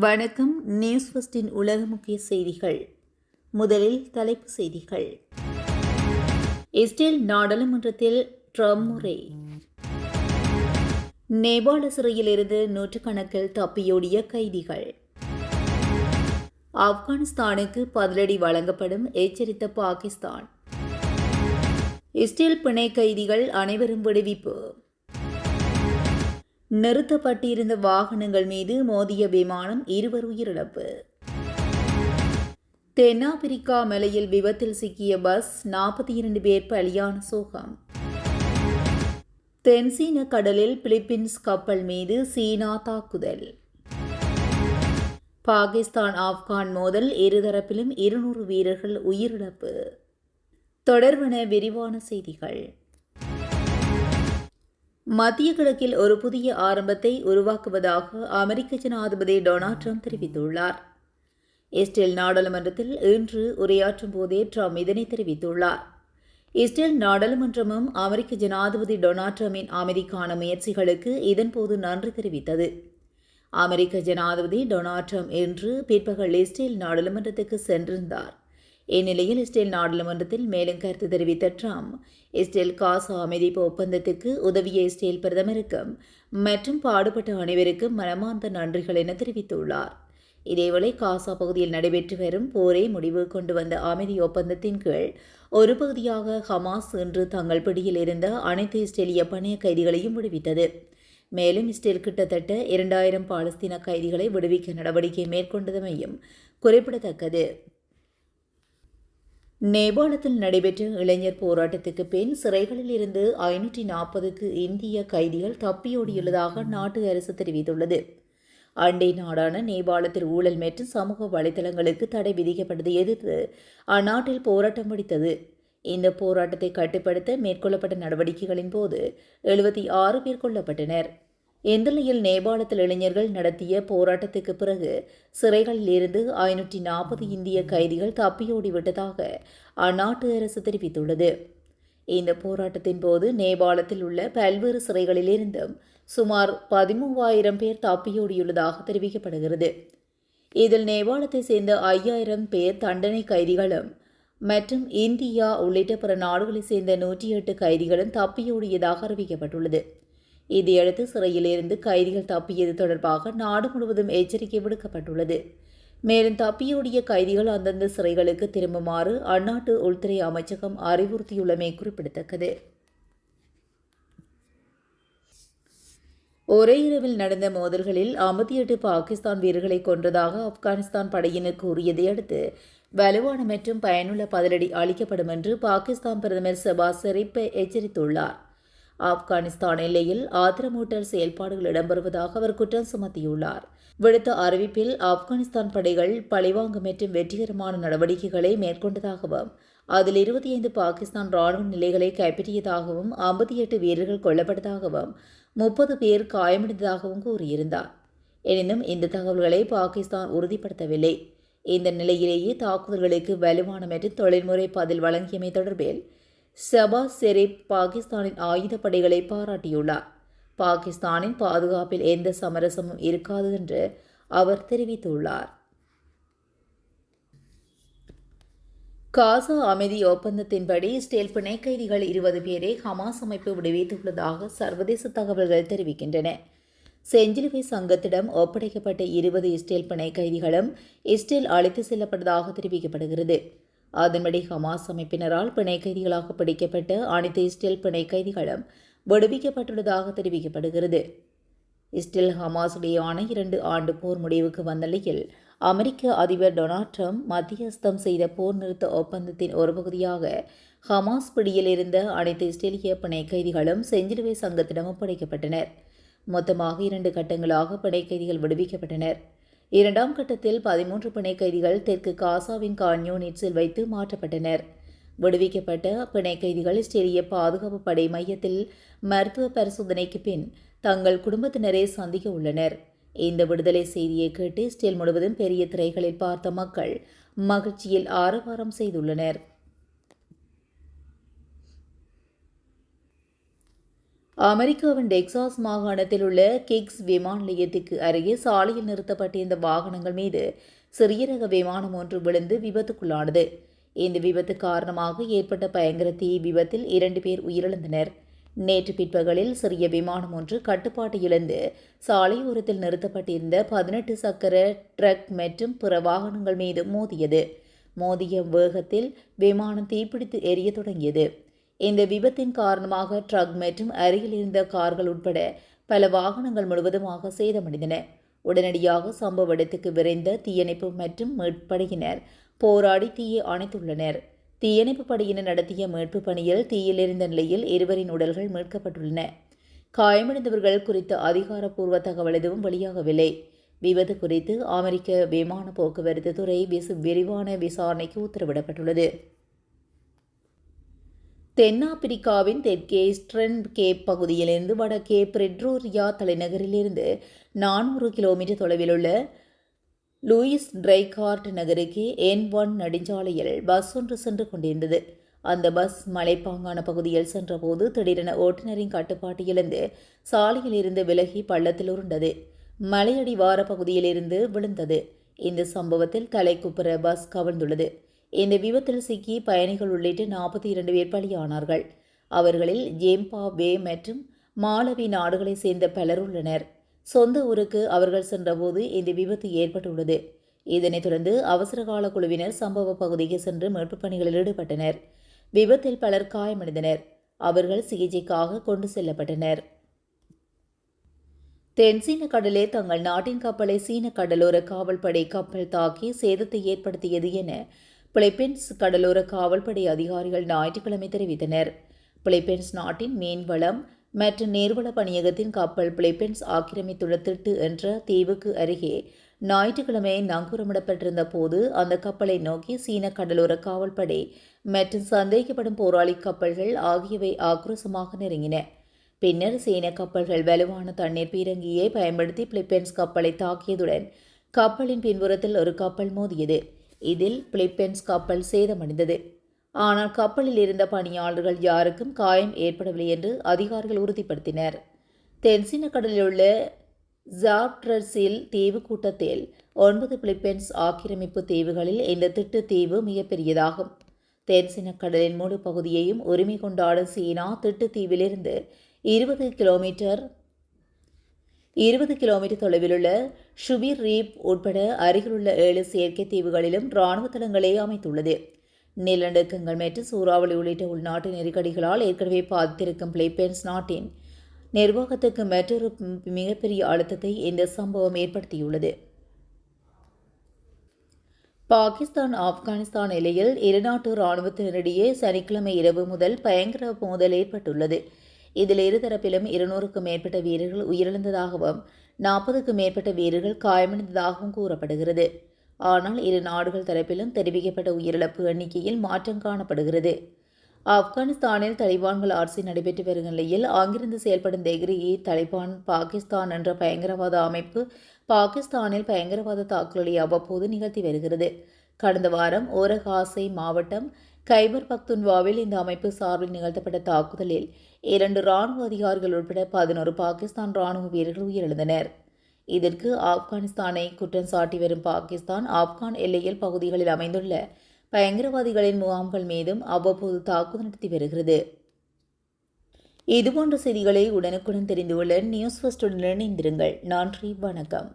வணக்கம் நியூஸ் ஃபஸ்டின் உலக முக்கிய செய்திகள். முதலில் தலைப்புச் செய்திகள். இஸ்ரேல் நாடாளுமன்றத்தில் ட்ரம்ப் முறை. நேபாள சிறையிலிருந்து நூற்றுக்கணக்கில் தப்பியோடிய கைதிகள். ஆப்கானிஸ்தானுக்கு பதிலடி வழங்கப்படும் எச்சரித்த பாகிஸ்தான். இஸ்ரேல் பிணை கைதிகள் அனைவரும் விடுவிப்பு. நிறுத்தப்பட்டிருந்த வாகனங்கள் மீது மோதிய விமானம் இருவர் உயிரிழப்பு. தென்னாப்பிரிக்கா மலையில் விபத்தில் சிக்கிய பஸ் நாற்பத்தி இரண்டு பேர் பலியான சோகம். தென்சீன கடலில் பிலிப்பீன்ஸ் கப்பல் மீது சீனா தாக்குதல். பாகிஸ்தான் ஆப்கான் மோதல் இருதரப்பிலும் இருநூறு வீரர்கள் உயிரிழப்பு. தொடர்பன விரிவான செய்திகள். மத்திய கிழக்கில் ஒரு புதிய ஆரம்பத்தை உருவாக்குவதாக அமெரிக்க ஜனாதிபதி டொனால்ட் ட்ரம்ப் தெரிவித்துள்ளார். இஸ்ரேல் நாடாளுமன்றத்தில் இன்று உரையாற்றும் போதே ட்ரம்ப் இதனை தெரிவித்துள்ளார். இஸ்ரேல் நாடாளுமன்றமும் அமெரிக்க ஜனாதிபதி டொனால்ட் ட்ரம்பின் அமைதிக்கான முயற்சிகளுக்கு இதன்போது நன்றி தெரிவித்தது. அமெரிக்க ஜனாதிபதி டொனால்ட் ட்ரம்ப் இன்று பிற்பகல் இஸ்ரேல் நாடாளுமன்றத்துக்கு சென்றிருந்தார். இந்நிலையில் இஸ்ரேல் நாடாளுமன்றத்தில் மேலும் கருத்து தெரிவித்த ட்ரம்ப் இஸ்ரேல் காசா அமைதிப்பு ஒப்பந்தத்துக்கு உதவிய இஸ்ரேல் பிரதமருக்கும் மற்றும் பாடுபட்ட அனைவருக்கும் மனமார்ந்த நன்றிகள் என தெரிவித்துள்ளார். இதேவேளை காசா பகுதியில் நடைபெற்று வரும் போரை முடிவு கொண்டு வந்த அமைதி ஒப்பந்தத்தின் கீழ் ஒரு பகுதியாக ஹமாஸ் இன்று தங்கள் பிடியில் இருந்த அனைத்து இஸ்ரேலிய பணைய கைதிகளையும் விடுவித்தது. மேலும் இஸ்ரேல் கிட்டத்தட்ட இரண்டாயிரம் பாலஸ்தீன கைதிகளை விடுவிக்க நடவடிக்கை மேற்கொண்டதமையும் குறிப்பிடத்தக்கது. நேபாளத்தில் நடைபெற்ற இளைஞர் போராட்டத்துக்கு பின் சிறைகளில் இருந்து ஐநூற்றி நாற்பதுக்கு இந்திய கைதிகள் தப்பியோடியுள்ளதாக நாட்டு அரசு தெரிவித்துள்ளது. அண்டை நாடான நேபாளத்தில் ஊழல் மற்றும் சமூக வலைதளங்களுக்கு தடை விதிக்கப்பட்டதை எதிர்த்து அந்நாட்டில் போராட்டம் வெடித்தது. இந்த போராட்டத்தை கட்டுப்படுத்த மேற்கொள்ளப்பட்ட நடவடிக்கைகளின் போது எழுபத்தி ஆறு பேர் கொல்லப்பட்டனர். இந்நிலையில் நேபாளத்தில் இளைஞர்கள் நடத்திய போராட்டத்துக்கு பிறகு சிறைகளில் இருந்து ஐநூற்றி நாற்பது இந்திய கைதிகள் தப்பியோடிவிட்டதாக அந்நாட்டு அரசு தெரிவித்துள்ளது. இந்த போராட்டத்தின் போது நேபாளத்தில் உள்ள பல்வேறு சிறைகளிலிருந்தும் சுமார் பதிமூவாயிரம் பேர் தப்பியோடியுள்ளதாக தெரிவிக்கப்படுகிறது. இதில் நேபாளத்தை சேர்ந்த ஐயாயிரம் பேர் தண்டனை கைதிகளும் மற்றும் இந்தியா உள்ளிட்ட பிற நாடுகளைச் சேர்ந்த நூற்றி எட்டு கைதிகளும் தப்பியோடியதாக அறிவிக்கப்பட்டுள்ளது. இதையடுத்து சிறையிலிருந்து கைதிகள் தப்பியது தொடர்பாக நாடு முழுவதும் எச்சரிக்கை விடுக்கப்பட்டுள்ளது. மேலும் தப்பியோடிய கைதிகள் அந்தந்த சிறைகளுக்கு திரும்புமாறு அந்நாட்டு உள்துறை அமைச்சகம் அறிவுறுத்தியுள்ளமை குறிப்பிடத்தக்கது. ஒரே இரவில் நடந்த மோதல்களில் ஐம்பத்தி எட்டு பாகிஸ்தான் வீரர்களை கொன்றதாக ஆப்கானிஸ்தான் படையினர் கூறியதை அடுத்து வலுவான மற்றும் பயனுள்ள பதிலடி அளிக்கப்படும் என்று பாகிஸ்தான் பிரதமர் செபாஸ் ஷெரீப் எச்சரித்துள்ளார். ஆப்கானிஸ்தான் எல்லையில் ஆத்திரமூட்டல் செயல்பாடுகள் இடம்பெறுவதாக அவர் குற்றம் சுமத்தியுள்ளார். விடுத்த அறிவிப்பில் ஆப்கானிஸ்தான் படைகள் பழிவாங்கும் மற்றும் வெற்றிகரமான நடவடிக்கைகளை மேற்கொண்டதாகவும் அதில் இருபத்தி ஐந்து பாகிஸ்தான் ராணுவ நிலைகளை கைப்பற்றியதாகவும் ஐம்பத்தி எட்டு வீரர்கள் கொல்லப்பட்டதாகவும் முப்பது பேர் காயமடைந்ததாகவும் கூறியிருந்தார். எனினும் இந்த தகவல்களை பாகிஸ்தான் உறுதிப்படுத்தவில்லை. இந்த நிலையிலேயே தாக்குதல்களுக்கு வலுவான மற்றும் தொழில்முறை பதில் வழங்கியமை தொடர்பில் ஷபாஸ் ஷெரீப் பாகிஸ்தானின் ஆயுதப்படைகளை பாராட்டியுள்ளார். பாகிஸ்தானின் பாதுகாப்பில் எந்த சமரசமும் இருக்காது என்று அவர் தெரிவித்துள்ளார். காசா அமைதி ஒப்பந்தத்தின்படி இஸ்ரேல் பிணை கைதிகள் இருபது பேரை ஹமாஸ் அமைப்பு விடுவித்துள்ளதாக சர்வதேச தகவல்கள் தெரிவிக்கின்றன. செஞ்சிலுவை சங்கத்திடம் ஒப்படைக்கப்பட்ட இருபது இஸ்ரேல் பிணை கைதிகளும் இஸ்ரேல் அழைத்து செல்லப்பட்டதாக தெரிவிக்கப்படுகிறது. அதன்படி ஹமாஸ் அமைப்பினரால் பிணை கைதிகளாக பிடிக்கப்பட்ட அனைத்து இஸ்ரேல் பிணை கைதிகளும் விடுவிக்கப்பட்டுள்ளதாக தெரிவிக்கப்படுகிறது. இஸ்ரேல் ஹமாஸ் இடையான இரண்டு ஆண்டு போர் முடிவுக்கு வந்த நிலையில் அமெரிக்க அதிபர் டொனால்ட் ட்ரம்ப் மத்தியஸ்தம் செய்த போர் நிறுத்த ஒப்பந்தத்தின் ஒரு பகுதியாக ஹமாஸ் பிடியில் இருந்த அனைத்து இஸ்ரேலிய பிணை கைதிகளும் செஞ்சிலுவை சங்கத்திடம் ஒப்படைக்கப்பட்டனர் மொத்தமாக இரண்டு கட்டங்களாக பிணை கைதிகள் விடுவிக்கப்பட்டனர். இரண்டாம் கட்டத்தில் பதிமூன்று பிணை கைதிகள் தெற்கு காசாவின் கான்யூனிட்ஸில் வைத்து மாற்றப்பட்டனர். விடுவிக்கப்பட்ட பிணை கைதிகள் இஸ்ரேலிய பாதுகாப்பு படை மையத்தில் மருத்துவ பரிசோதனைக்கு பின் தங்கள் குடும்பத்தினரை சந்திக்க உள்ளனர். இந்த விடுதலை செய்தியை கேட்டு இஸ்ரேல் முழுவதும் பெரிய திரைகளில் பார்த்த மக்கள் மகிழ்ச்சியில் ஆரவாரம் செய்துள்ளனர். அமெரிக்காவின் டெக்சாஸ் மாகாணத்தில் உள்ள கிக்ஸ் விமான நிலையத்துக்கு அருகே சாலையில் நிறுத்தப்பட்டிருந்த வாகனங்கள் மீது சிறிய ரக விமானம் ஒன்று விழுந்து விபத்துக்குள்ளானது. இந்த விபத்து காரணமாக ஏற்பட்ட பயங்கர தீ விபத்தில் இரண்டு பேர் உயிரிழந்தனர். நேற்று பிற்பகலில் சிறிய விமானம் ஒன்று கட்டுப்பாட்டு இழந்து சாலையோரத்தில் நிறுத்தப்பட்டிருந்த பதினெட்டு சக்கர ட்ரக் மற்றும் பிற வாகனங்கள் மீது மோதியது. மோதிய வேகத்தில் விமானம் தீப்பிடித்து எரிய தொடங்கியது. இந்த விபத்தின் காரணமாக ட்ரக் மற்றும் அருகில் இருந்த கார்கள் உட்பட பல வாகனங்கள் முழுவதுமாக சேதமடைந்தன. உடனடியாக சம்பவ இடத்துக்கு விரைந்த தீயணைப்பு மற்றும் மீட்படையினர் போராடி தீயை அணைத்துள்ளனர். தீயணைப்பு படையினர் நடத்திய மீட்பு பணியில் தீயில் எரிந்த நிலையில் இருவரின் உடல்கள் மீட்கப்பட்டுள்ளன. காயமடைந்தவர்கள் குறித்த அதிகாரப்பூர்வ தகவல் எதுவும் வெளியாகவில்லை. விபத்து குறித்து அமெரிக்க விமான போக்குவரத்து துறை விரிவான விசாரணைக்கு உத்தரவிடப்பட்டுள்ளது. தென்னாப்பிரிக்காவின் தெற்கே ஸ்ட்ரென் கேப் பகுதியிலிருந்து வடக்கே பிரெட்ரோரியா தலைநகரிலிருந்து நானூறு கிலோமீட்டர் தொலைவில் உள்ள லூயிஸ் டிரைகார்ட் நகருக்கு என் ஒன் நெடுஞ்சாலையில் பஸ் ஒன்று சென்று கொண்டிருந்தது. அந்த பஸ் மலைப்பாங்கான பகுதியில் சென்றபோது திடீரென ஓட்டுநரின் கட்டுப்பாட்டு இழந்து சாலையில் இருந்து விலகி பள்ளத்தில் உருண்டது. மலையடிவார பகுதியிலிருந்து விழுந்தது. இந்த சம்பவத்தில் தலைக்குப்புற பஸ் கவிழ்ந்துள்ளது. இந்த விபத்தில் சிக்கி பயணிகள் உள்ளிட்ட நாற்பத்தி இரண்டு பேர் பலியானார்கள் அவர்களில் ஜேம்பாவே மற்றும் மாலவி நாடுகளை சேர்ந்த பலர் உள்ளனர். சொந்த ஊருக்கு அவர்கள் சென்றபோது இந்த விபத்து ஏற்பட்டுள்ளது. இதனைத் தொடர்ந்து அவசரகால குழுவினர் சம்பவ பகுதிக்கு சென்று மீட்புப் பணிகளில் ஈடுபட்டனர். விபத்தில் பலர் காயமடைந்தனர். அவர்கள் சிகிச்சைக்காக கொண்டு செல்லப்பட்டனர். தென்சீன கடலே தங்கள் நாட்டின் கப்பலை சீன கடலோர காவல்படை கப்பல் தாக்கி சேதத்தை ஏற்படுத்தியது என பிலிப்பைன்ஸ் கடலோர காவல்படை அதிகாரிகள் ஞாயிற்றுக்கிழமை தெரிவித்தனர். பிலிப்பைன்ஸ் நாட்டின் மீன்வளம் மற்றும் நீர்வள பணியகத்தின் கப்பல் பிலிப்பைன்ஸ் ஆக்கிரமித்துள்ள திட்டு என்ற தீவுக்கு அருகே ஞாயிற்றுக்கிழமை நங்கூரமிடப்பட்டிருந்த போது அந்த கப்பலை நோக்கி சீன கடலோர காவல்படை மற்றும் சந்தேகப்படும் போராளி கப்பல்கள் ஆகியவை ஆக்ரோசமாக நெருங்கின. பின்னர் சீன கப்பல்கள் வலுவான தண்ணீர் பீரங்கியை பயன்படுத்தி பிலிப்பைன்ஸ் கப்பலை தாக்கியதுடன் கப்பலின் பின்புறத்தில் ஒரு கப்பல் மோதியது. இதில் பிலிப்பைன்ஸ் கப்பல் சேதமடைந்தது. ஆனால் கப்பலில் இருந்த பணியாளர்கள் யாருக்கும் காயம் ஏற்படவில்லை என்று அதிகாரிகள் உறுதிப்படுத்தினர். தென்சீன கடலில் உள்ள ஜாப்ட்ரஸில் தீவு கூட்டத்தில் ஒன்பது பிலிப்பைன்ஸ் ஆக்கிரமிப்பு தீவுகளில் இந்த திட்டு தீவு மிகப்பெரியதாகும். தென்சீன கடலின் முழு பகுதியையும் உரிமை கொண்டாடும் சீனா திட்டு தீவிலிருந்து இருபது கிலோமீட்டர் இருபது கிலோமீட்டர் தொலைவிலுள்ள ஷுபீர் ரீப் உட்பட அருகிலுள்ள ஏழு செயற்கை தீவுகளிலும் இராணுவ தளங்களை அமைத்துள்ளது நிலநடுக்கங்கள் மற்றும் சூறாவளி உள்ளிட்ட உள்நாட்டு நெருக்கடிகளால் ஏற்கனவே பாதித்திருக்கும் பிலிப்பைன்ஸ் நாட்டின் நிர்வாகத்துக்கு மற்றொரு மிகப்பெரிய அழுத்தத்தை இந்த சம்பவம் ஏற்படுத்தியுள்ளது. பாகிஸ்தான் ஆப்கானிஸ்தான் எல்லையில் இருநாட்டு இராணுவத்தினரிடையே சனிக்கிழமை இரவு முதல் பயங்கர மோதல் ஏற்பட்டுள்ளது. இதில் இருதரப்பிலும் இருநூறுக்கும் மேற்பட்ட வீரர்கள் உயிரிழந்ததாகவும் நாற்பதுக்கும் மேற்பட்ட வீரர்கள் காயமடைந்ததாகவும் கூறப்படுகிறது. ஆனால் இரு நாடுகள் தரப்பிலும் தெரிவிக்கப்பட்ட உயிரிழப்பு எண்ணிக்கையில் மாற்றம் காணப்படுகிறது. ஆப்கானிஸ்தானில் தலிபான்கள் ஆட்சி நடைபெற்று வரும் நிலையில் அங்கிருந்து செயல்படும் தெஹ்ரிஇ தலிபான் பாகிஸ்தான் என்ற பயங்கரவாத அமைப்பு பாகிஸ்தானில் பயங்கரவாத தாக்குதலை அவ்வப்போது நிகழ்த்தி வருகிறது. கடந்த வாரம் ஓரகாசை மாவட்டம் கைபர் பக்துன்வாவில் இந்த அமைப்பு சார்பில் நிகழ்த்தப்பட்ட தாக்குதலில் இரண்டு ராணுவ அதிகாரிகள் உட்பட பதினோரு பாகிஸ்தான் ராணுவ வீரர்கள் உயிரிழந்தனர். இதற்கு ஆப்கானிஸ்தானை குற்றம் சாட்டி வரும் பாகிஸ்தான் ஆப்கான் எல்லையில் பகுதிகளில் அமைந்துள்ள பயங்கரவாதிகளின் முகாம்கள் மீதும் அவ்வப்போது தாக்குதல் நடத்தி வருகிறது. இதுபோன்ற செய்திகளை உடனுக்குடன் தெரிந்து கொள்ள நியூஸ் ஃபஸ்டுடன் இணைந்திருங்கள். நன்றி வணக்கம்.